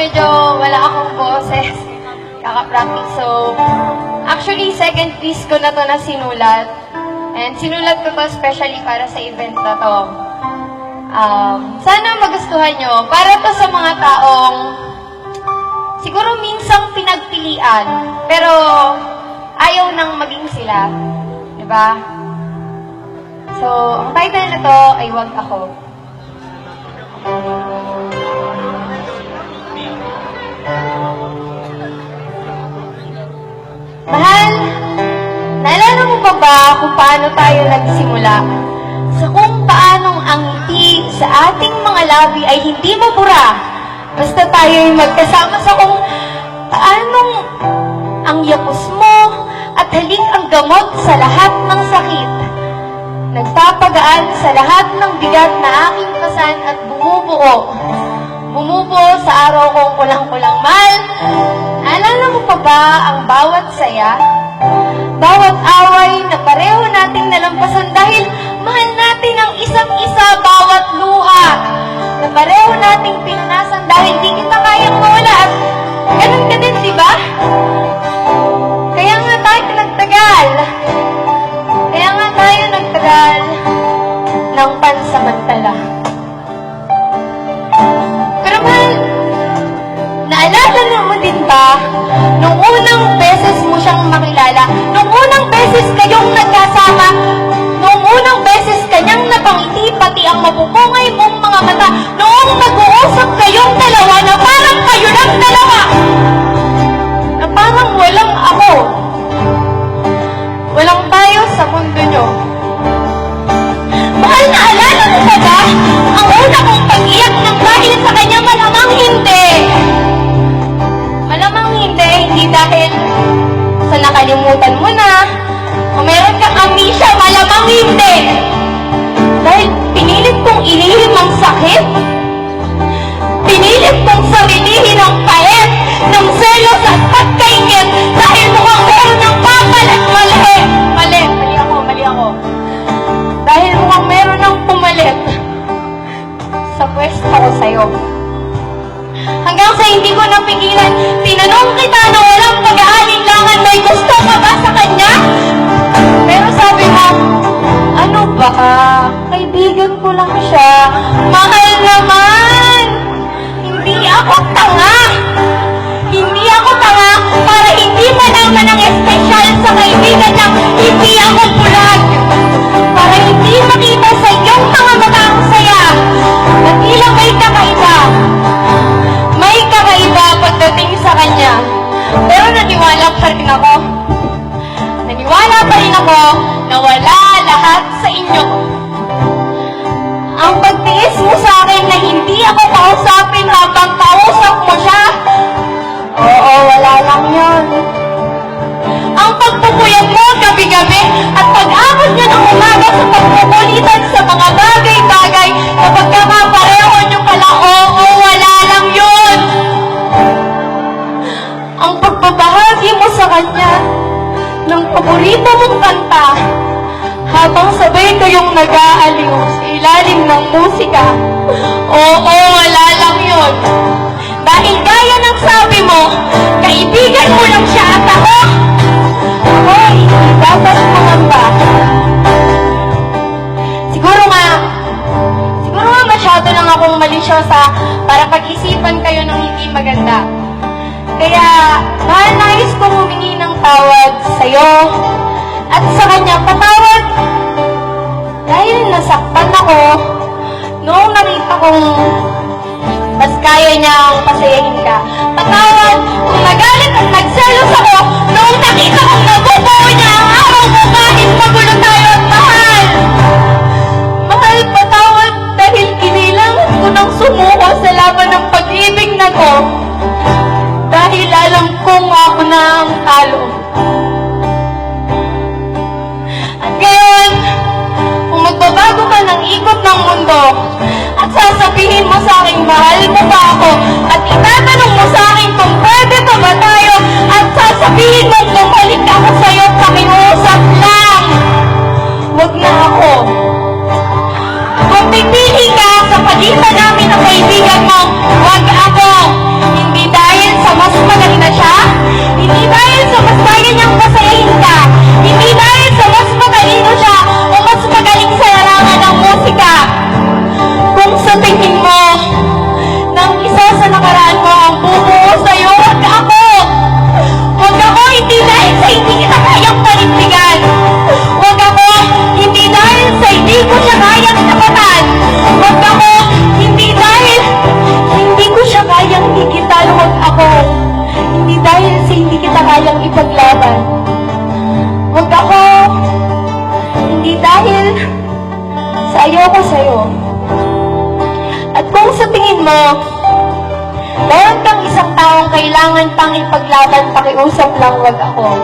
medyo wala akong boses. Kaka-practice. So, actually, second piece ko na to na sinulat. And sinulat ko to especially para sa event na to. Um, sana magustuhan nyo. Para to sa mga taong siguro minsang pinagpilian, pero ayaw nang maging sila. Di ba? So, ang title na to ay Wag Ako. Mahal, naalala mo pa ba kung paano tayo nagsimula? Sa kung paanong ang ngiti sa ating mga labi ay hindi mabura. Basta tayo ay magkasama sa kung paanong ang yapos mo at halik ang gamot sa lahat ng sakit. Nagpapagaan sa lahat ng bigat na aking pasan at bumubuo. Bumubuo sa araw kong kulang-kulang mahal. Naalala mo pa ba ang bawat saya? Bawat away na pareho nating nalampasan dahil mahal natin ang isa't isa bawat luha. Na pareho nating pinunasan dahil di nakalimutan mo na o meron kang amnesia, malamang hindi. Dahil pinilit kong ilihim ang sakit. Pinilit kong sarilihin ang pait ng selos at pagkaingit dahil mukhang meron ng papalit mali. Mali, mali ako, mali ako. Dahil mukhang meron ng pumalit sa pwesto ko sa'yo. Hindi ko napigilan, tinanong kita na walang pag-aalinlangan, may gusto ka ba sa kanya? Pero sabi mo, ano ba? Kaibigan ko lang siya. Mahal naman! Hindi ako tanga! Hindi ako tanga para hindi malaman ang espesyal sa kaibigan ng Ako na wala lahat sa inyo. Ang pagtiis mo sa akin na hindi ako kausapin habang kausap mo siya. Oo, wala lang yun. Ang pagpupuyat mo gabi-gabi at pag-abot niya ng umaga sa pagpupulitan sa mga bagay-bagay na pagkakapareho niyo pala, oo, wala lang yun. Ang pagbabahagi mo sa kanya ng paborito mong kanta habang sabay kayong nag-aaliw sa ilalim ng musika. Oo, wala lang yun. Dahil gaya ng sabi mo, kaibigan mo lang siya at ako. Ako hindi dapat mangamba. Siguro nga, siguro nga masyado lang akong malisyosa para pag-isipan kayo ng hindi maganda. Kaya, mahal nais kong humingi ng tawad sa'yo at sa kanya patawad dahil nasaktan ako noong nakita kong mas kaya niyang pasayahin ka. Sasabihin mo sa akin, mahal mo ba ako? At itatanong mo sa akin kung pwede pa ba tayo? At sasabihin mo, bumalik ako makipaglaban. Huwag ako, hindi dahil sa ayoko sa'yo. At kung sa tingin mo, meron kang isang taong kailangan pang ipaglaban, pakiusap lang, wag ako.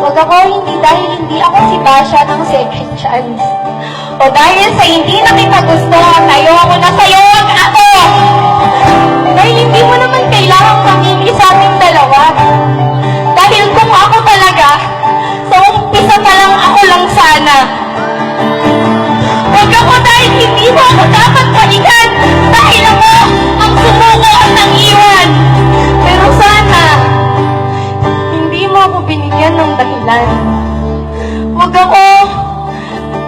Wag ako, hindi dahil hindi ako si Basha ng second chance. O dahil sa hindi na Huwag ako,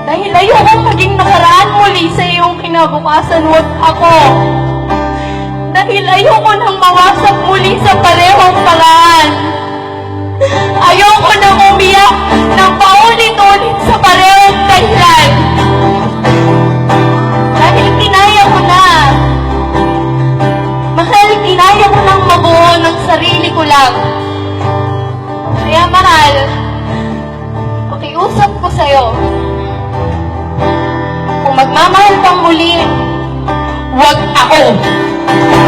dahil ayoko maging nakaraan muli sa iyong kinabukasan, huwag ako. Dahil ayoko nang mawasak muli sa parehong paraan. Ayoko nang umiyak huwag ako.